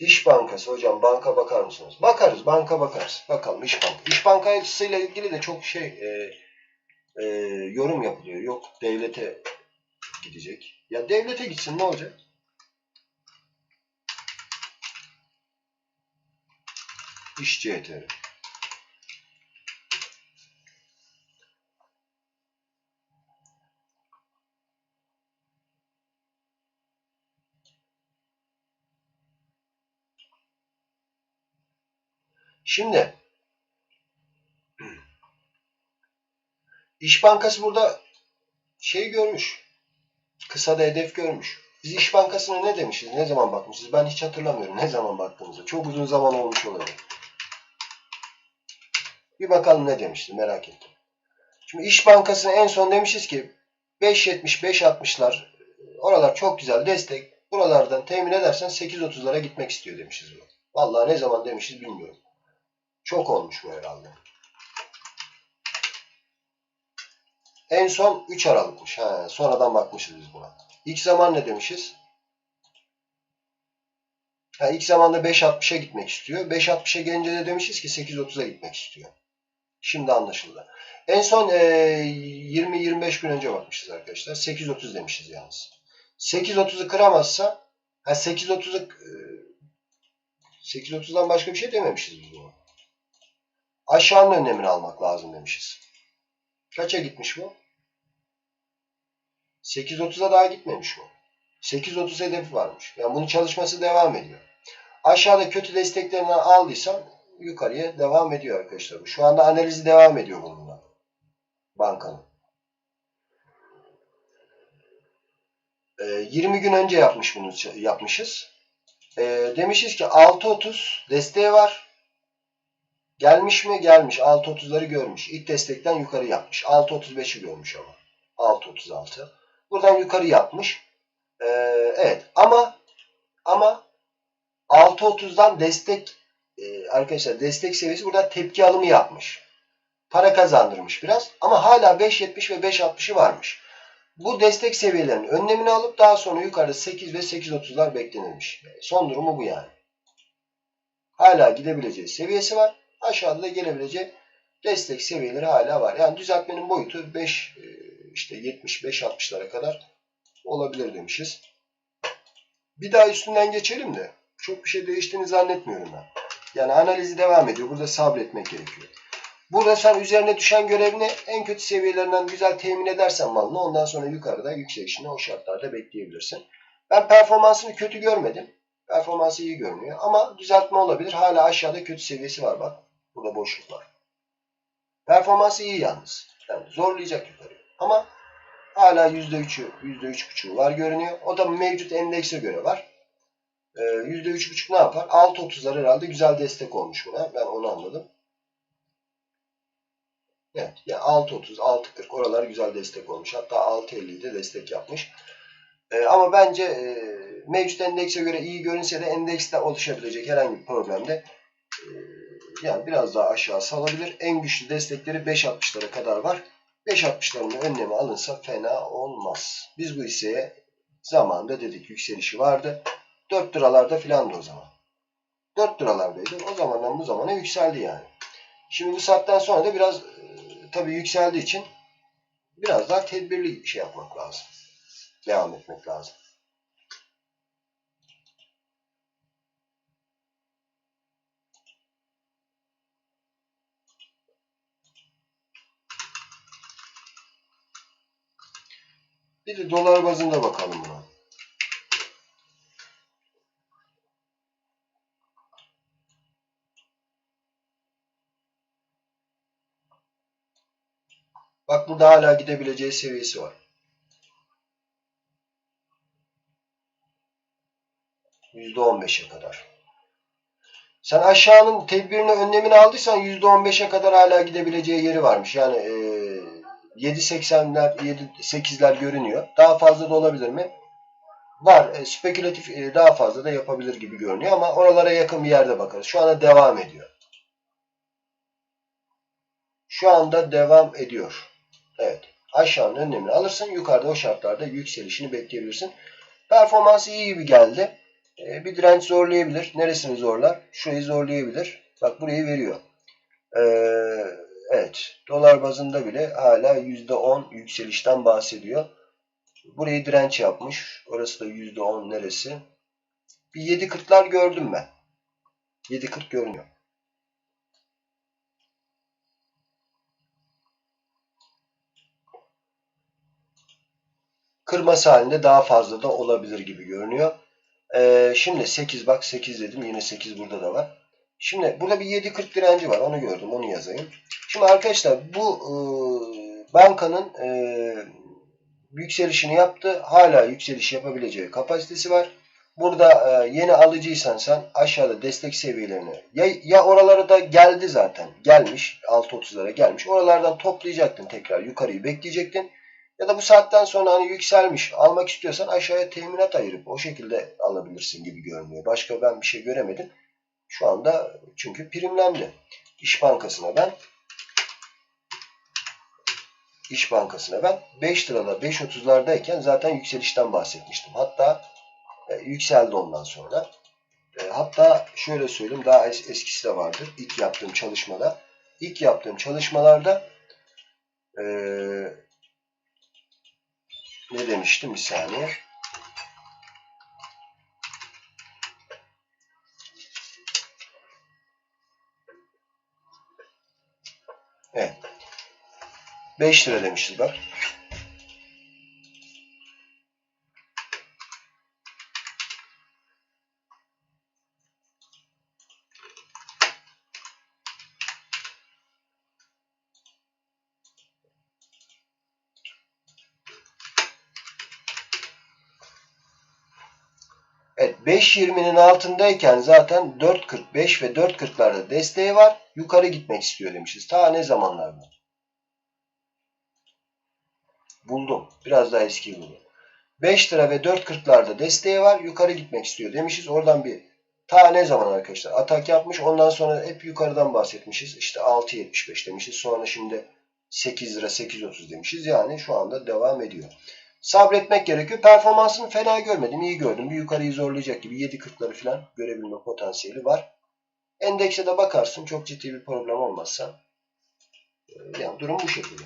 İş Bankası hocam banka bakar mısınız? Bakarız banka bakarız. Bakalım İş Banka. İş Bankası ile ilgili de çok şey e, e, yorum yapılıyor. Yok devlete gidecek. Ya devlete gitsin ne olacak? İş CTR. Şimdi İş Bankası burada şey görmüş. Kısa da hedef görmüş. Biz İş Bankası'na ne demişiz? Ne zaman bakmışız? Ben hiç hatırlamıyorum ne zaman baktığımızı. Çok uzun zaman olmuş olabilir. Bir bakalım ne demişti merak ettim. Şimdi İş Bankası'na en son demişiz ki 5.70 5.60'lar oralar çok güzel destek. Buralardan temin edersen 8.30'lara gitmek istiyor demişiz. Vallahi ne zaman demişiz bilmiyorum. Çok olmuş bu herhalde. En son 3 Aralık'mış. Ha, sonradan bakmışız biz buna. İlk zaman ne demişiz? Ha, ilk zamanda 5.60'a gitmek istiyor. 5.60'a gelince de demişiz ki 8.30'a gitmek istiyor. Şimdi anlaşıldı. En son e, 20-25 gün önce bakmışız arkadaşlar. 8.30 demişiz yalnız. 8.30'u kıramazsa ha 8.30'u e, 8.30'dan başka bir şey dememişiz biz buna. Aşağının önlemini almak lazım demişiz. Kaça gitmiş bu? 8.30'a daha gitmemiş bu. 8.30 hedefi varmış. Yani bunun çalışması devam ediyor. Aşağıda kötü desteklerini aldıysam yukarıya devam ediyor arkadaşlar. Şu anda analizi devam ediyor bununla. Bankanın. Ee, 20 gün önce yapmış bunu yapmışız. Ee, demişiz ki 6.30 desteği var. Gelmiş mi? Gelmiş. 6.30'ları görmüş. İlk destekten yukarı yapmış. 6.35'i görmüş ama. 6.36. Buradan yukarı yapmış. Ee, evet. Ama ama 6.30'dan destek e, arkadaşlar destek seviyesi burada tepki alımı yapmış. Para kazandırmış biraz. Ama hala 5.70 ve 5.60'ı varmış. Bu destek seviyelerinin önlemini alıp daha sonra yukarıda 8 ve 8.30'lar beklenilmiş. Son durumu bu yani. Hala gidebileceği seviyesi var. Aşağıda da gelebilecek destek seviyeleri hala var. Yani düzeltmenin boyutu 5 işte 75-60'lara kadar olabilir demişiz. Bir daha üstünden geçelim de çok bir şey değiştiğini zannetmiyorum ben. Yani analizi devam ediyor. Burada sabretmek gerekiyor. Burada sen üzerine düşen görevini en kötü seviyelerinden güzel temin edersen malını ondan sonra yukarıda yükselişini o şartlarda bekleyebilirsin. Ben performansını kötü görmedim. Performansı iyi görünüyor. Ama düzeltme olabilir. Hala aşağıda kötü seviyesi var bak. Burada boşluk var. Performansı iyi yalnız. Yani zorlayacak yukarı. Ama hala %3'ü, %3.5'u var görünüyor. O da mevcut endekse göre var. Ee, %3.5 ne yapar? 6.30'lar herhalde güzel destek olmuş buna. Ben onu anladım. Evet. Yani 6.30, 6.40 oralar güzel destek olmuş. Hatta 6.50'de de destek yapmış. Ee, ama bence e, mevcut endekse göre iyi görünse de endekste oluşabilecek herhangi bir problemde yani biraz daha aşağı salabilir. En güçlü destekleri 5.60'lara kadar var. 5.60'ların önlemi alınsa fena olmaz. Biz bu hisseye zamanında dedik yükselişi vardı. 4 liralarda filandı o zaman. 4 liralardaydı. O zamandan bu zamana yükseldi yani. Şimdi bu saatten sonra da biraz e, tabii yükseldiği için biraz daha tedbirli şey yapmak lazım. Devam etmek lazım. Bir de dolar bazında bakalım buna. Bak burada hala gidebileceği seviyesi var. %15'e kadar. Sen aşağının tedbirini önlemini aldıysan %15'e kadar hala gidebileceği yeri varmış. Yani e, 7.80'ler 7.8'ler görünüyor. Daha fazla da olabilir mi? Var. E, spekülatif e, daha fazla da yapabilir gibi görünüyor ama oralara yakın bir yerde bakarız. Şu anda devam ediyor. Şu anda devam ediyor. Evet. Aşağının önlemini alırsın. Yukarıda o şartlarda yükselişini bekleyebilirsin. Performansı iyi gibi geldi. E, bir direnç zorlayabilir. Neresini zorlar? Şurayı zorlayabilir. Bak burayı veriyor. E, evet. Dolar bazında bile hala %10 yükselişten bahsediyor. Burayı direnç yapmış. Orası da %10 neresi? Bir 7.40'lar gördüm ben. 7.40 görünüyor. Kırması halinde daha fazla da olabilir gibi görünüyor. Ee, şimdi 8 bak 8 dedim. Yine 8 burada da var. Şimdi burada bir 7.40 direnci var. Onu gördüm. Onu yazayım. Şimdi arkadaşlar bu e, bankanın e, yükselişini yaptı. Hala yükseliş yapabileceği kapasitesi var. Burada e, yeni alıcıysan sen aşağıda destek seviyelerini ya, ya oralara da geldi zaten. Gelmiş. 6.30'lara gelmiş. Oralardan toplayacaktın tekrar. Yukarıyı bekleyecektin. Ya da bu saatten sonra hani yükselmiş almak istiyorsan aşağıya teminat ayırıp o şekilde alabilirsin gibi görünüyor. Başka ben bir şey göremedim. Şu anda çünkü primlendi. İş Bankası'na ben İş Bankası'na ben 5 lirada 5.30'lardayken zaten yükselişten bahsetmiştim. Hatta e, yükseldi ondan sonra. E, hatta şöyle söyleyeyim daha es- eskisi de vardır. İlk yaptığım çalışmada. İlk yaptığım çalışmalarda e, ne demiştim bir saniye. Evet. 5 lira demişiz bak. Evet 5.20'nin altındayken zaten 4.45 ve 4.40'larda desteği var. Yukarı gitmek istiyor demişiz. Ta ne zamanlarda? Buldum. Biraz daha eski buldum. 5 lira ve 4.40'larda desteği var. Yukarı gitmek istiyor demişiz. Oradan bir ta ne zaman arkadaşlar? Atak yapmış. Ondan sonra hep yukarıdan bahsetmişiz. İşte 6.75 demişiz. Sonra şimdi 8 lira 8.30 demişiz. Yani şu anda devam ediyor. Sabretmek gerekiyor. Performansını fena görmedim. iyi gördüm. Bir yukarıyı zorlayacak gibi 7.40'ları falan görebilme potansiyeli var. Endekse de bakarsın. Çok ciddi bir problem olmazsa. e, Yani durum bu şekilde.